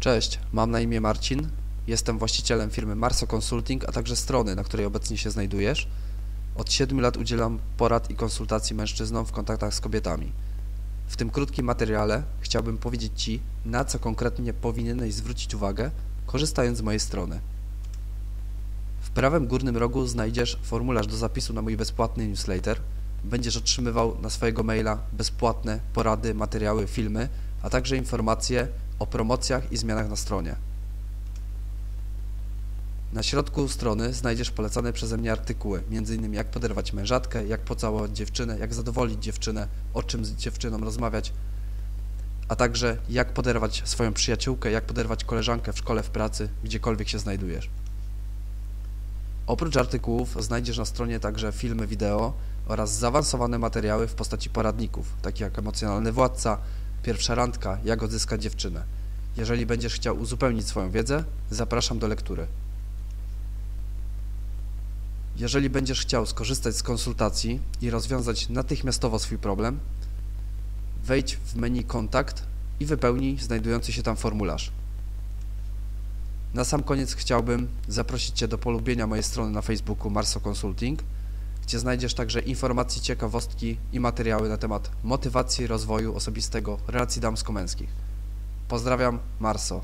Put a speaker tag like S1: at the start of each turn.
S1: Cześć, mam na imię Marcin. Jestem właścicielem firmy Marso Consulting, a także strony, na której obecnie się znajdujesz. Od 7 lat udzielam porad i konsultacji mężczyznom w kontaktach z kobietami. W tym krótkim materiale chciałbym powiedzieć Ci, na co konkretnie powinieneś zwrócić uwagę, korzystając z mojej strony. W prawym górnym rogu znajdziesz formularz do zapisu na mój bezpłatny newsletter. Będziesz otrzymywał na swojego maila bezpłatne porady, materiały, filmy, a także informacje o promocjach i zmianach na stronie. Na środku strony znajdziesz polecane przeze mnie artykuły, m.in. jak poderwać mężatkę, jak pocałować dziewczynę, jak zadowolić dziewczynę, o czym z dziewczyną rozmawiać, a także jak poderwać swoją przyjaciółkę, jak poderwać koleżankę w szkole, w pracy, gdziekolwiek się znajdujesz. Oprócz artykułów znajdziesz na stronie także filmy wideo oraz zaawansowane materiały w postaci poradników, takie jak emocjonalny władca, pierwsza randka, jak odzyskać dziewczynę. Jeżeli będziesz chciał uzupełnić swoją wiedzę, zapraszam do lektury. Jeżeli będziesz chciał skorzystać z konsultacji i rozwiązać natychmiastowo swój problem, wejdź w menu Kontakt i wypełnij znajdujący się tam formularz. Na sam koniec chciałbym zaprosić Cię do polubienia mojej strony na Facebooku Marso Consulting, gdzie znajdziesz także informacje, ciekawostki i materiały na temat motywacji rozwoju osobistego relacji damsko-męskich. Pozdrawiam, Marso.